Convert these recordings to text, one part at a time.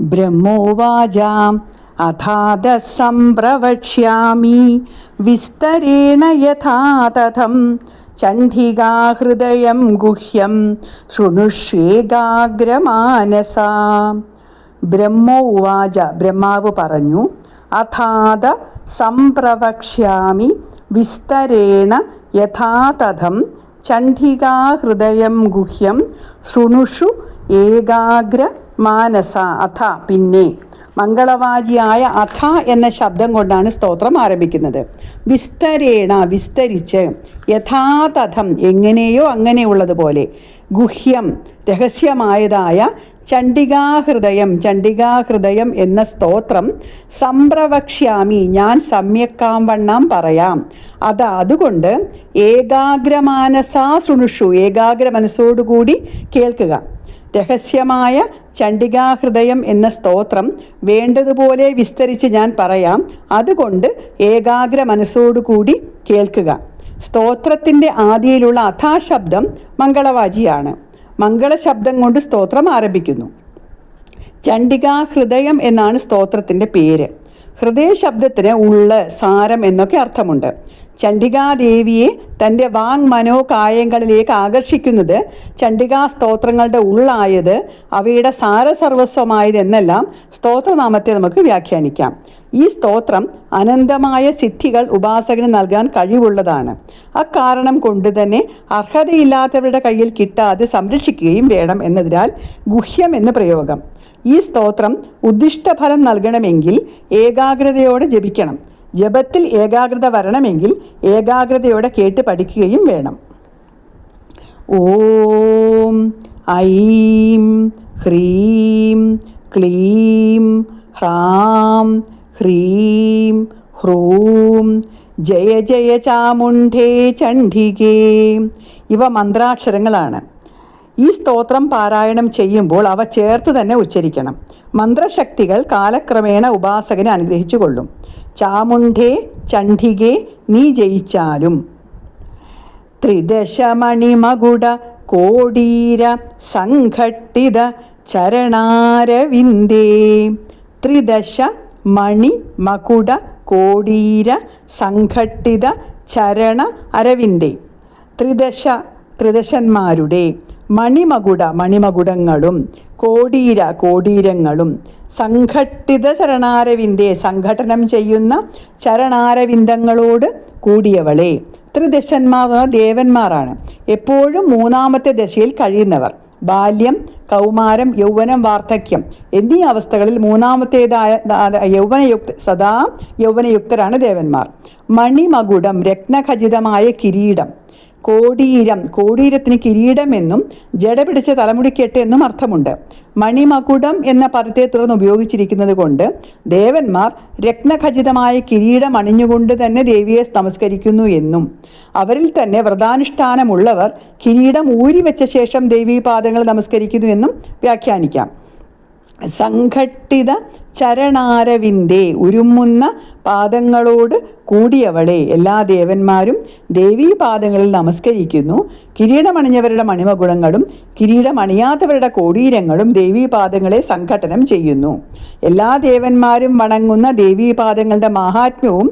ബ്രഹ്മോവാചാം. അഥാത സംപ്രവക്ഷ്യാമി വിസ്തരേണ യഥാ തഥം ചണ്ഡികാഹൃദയം ഗുഹ്യം. ശൃണുഷ്യേകാഗ്രമാനസ ബ്രഹ്മോ ഉവാച ബ്രഹ്മാവ് പറഞ്ഞു അഥാത സംപ്രവക്ഷ്യാമി വിസ്തരേണ യഥാതഥം. ചണ്ഡികാഹൃദയം ഗുഹ്യം. ശൃണുഷു ഏകാഗ്ര മാനസ അഥ പിന്നെ. മംഗളവാചിയായ അഥ എന്ന ശബ്ദം കൊണ്ടാണ് സ്തോത്രം ആരംഭിക്കുന്നത്. വിസ്തരേണ വിസ്തരിച്ച്. യഥാതഥം എങ്ങനെയോ അങ്ങനെയുള്ളതുപോലെ. ഗുഹ്യം രഹസ്യമായതായ ചണ്ഡികാഹൃദയം ചണ്ഡികാഹൃദയം എന്ന സ്തോത്രം സംപ്രവക്ഷ്യാമി ഞാൻ സമ്യക്കാംവണ്ണം പറയാം. അത് അതുകൊണ്ട് ഏകാഗ്രമാനസാ സുണുഷു ഏകാഗ്ര മനസ്സോടുകൂടി കേൾക്കുക. രഹസ്യമായ ചണ്ഡികാഹൃദയം എന്ന സ്തോത്രം വേണ്ടതുപോലെ വിസ്തരിച്ച് ഞാൻ പറയാം. അതുകൊണ്ട് ഏകാഗ്ര മനസ്സോടുകൂടി കേൾക്കുക. സ്തോത്രത്തിന്റെ ആദിയിലുള്ള അഥാശബ്ദം മംഗളവാചിയാണ്. മംഗളശബ്ദം കൊണ്ട് സ്തോത്രം ആരംഭിക്കുന്നു. ചണ്ഡികാ ഹൃദയം എന്നാണ് സ്തോത്രത്തിന്റെ പേര്. ഹൃദയ ശബ്ദത്തിന് ഉള്ള് സാരം എന്നൊക്കെ അർത്ഥമുണ്ട്. ചണ്ഡികാദേവിയെ തന്റെ വാങ് മനോകായങ്ങളിലേക്ക് ആകർഷിക്കുന്നത് ചണ്ഡികാ സ്തോത്രങ്ങളുടെ ഉള്ളായത് അവയുടെ സാരസർവസ്വമായത് എന്നെല്ലാം സ്തോത്രനാമത്തെ നമുക്ക് വ്യാഖ്യാനിക്കാം. ഈ സ്തോത്രം അനന്തമായ സിദ്ധികൾ ഉപാസകന് നൽകാൻ കഴിവുള്ളതാണ്. അക്കാരണം കൊണ്ട് തന്നെ അർഹതയില്ലാത്തവരുടെ കയ്യിൽ കിട്ടാതെ സംരക്ഷിക്കുകയും വേണം എന്നതിനാൽ ഗുഹ്യം എന്ന് പ്രയോഗം. ഈ സ്തോത്രം ഉദ്ദിഷ്ടഫലം നൽകണമെങ്കിൽ ഏകാഗ്രതയോടെ ജപിക്കണം. ജപത്തിൽ ഏകാഗ്രത വരണമെങ്കിൽ ഏകാഗ്രതയോടെ കേട്ട് പഠിക്കുകയും വേണം. ഓം ഐം ഹ്രീം ക്ലീം ഹ്രാം ഹ്രീം ഹ്രൂം ജയ ജയ ചാമുണ്ഡേ ചണ്ഡികേ. ഇവ മന്ത്രാക്ഷരങ്ങളാണ്. ഈ സ്തോത്രം പാരായണം ചെയ്യുമ്പോൾ അവ ചേർത്ത് തന്നെ ഉച്ചരിക്കണം. മന്ത്രശക്തികൾ കാലക്രമേണ ഉപാസകനെ അനുഗ്രഹിച്ചു കൊള്ളും ചാമുണ്ടേ ചണ്ഡികെ നീ ജയിച്ചാലും. ത്രിദശമണിമകുട കോടീര സംഘട്ടിത ചരണാരവിന്ദേ. ത്രിദശ മണി മകുട കോടീര സംഘട്ടിത ചരണ അരവിന്ദേ. ത്രിദശ ത്രിദശന്മാരുടെ മണിമകുട മണിമകുടങ്ങളും കോടീര കോടീരങ്ങളും സംഘട്ടിത ചരണാരവിന്ദേ സംഘടനം ചെയ്യുന്ന ചരണാരവിന്ദങ്ങളോട് കൂടിയവളെ. ത്രിദശന്മാർ ദേവന്മാരാണ്. എപ്പോഴും മൂന്നാമത്തെ ദശയിൽ കഴിയുന്നവർ. ബാല്യം കൗമാരം യൗവനം വാർദ്ധക്യം എന്നീ അവസ്ഥകളിൽ മൂന്നാമത്തേതായ യൗവനയുക്ത സദാ യൗവനയുക്തരാണ് ദേവന്മാർ. മണിമകുടം രത്നഖചിതമായ കിരീടം. കോടീരം കോടീരത്തിന് കിരീടമെന്നും ജട പിടിച്ച തലമുടിക്കെട്ട് എന്നും അർത്ഥമുണ്ട്. മണിമകുടം എന്ന പദത്തെ തുടർന്ന് ഉപയോഗിച്ചിരിക്കുന്നത് കൊണ്ട് ദേവന്മാർ രത്നഖചിതമായ കിരീടം അണിഞ്ഞുകൊണ്ട് തന്നെ ദേവിയെ നമസ്കരിക്കുന്നു എന്നും. അവരിൽ തന്നെ വ്രതാനുഷ്ഠാനമുള്ളവർ കിരീടം ഊരി വെച്ച ശേഷം ദേവീപാദങ്ങൾ നമസ്കരിക്കുന്നു എന്നും വ്യാഖ്യാനിക്കാം. സംഘട്ടിത ചരണാരവിന്ദേ ഉരുമുന്ന പാദങ്ങളോട് കൂടിയവളെ. എല്ലാ ദേവന്മാരും ദേവീ പാദങ്ങളിൽ നമസ്കരിക്കുന്നു. കിരീടമണിഞ്ഞവരുടെ മണിമകുടങ്ങളും കിരീടമണിയാത്തവരുടെ കോടീരങ്ങളും ദേവീ പാദങ്ങളെ സംഘട്ടനം ചെയ്യുന്നു. എല്ലാ ദേവന്മാരും വണങ്ങുന്ന ദേവീ പാദങ്ങളുടെ മാഹാത്മ്യവും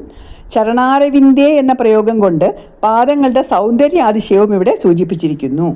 ചരണാരവിന്ദേ എന്ന പ്രയോഗം കൊണ്ട് പാദങ്ങളുടെ സൗന്ദര്യാതിശയവും ഇവിടെ സൂചിപ്പിച്ചിരിക്കുന്നു.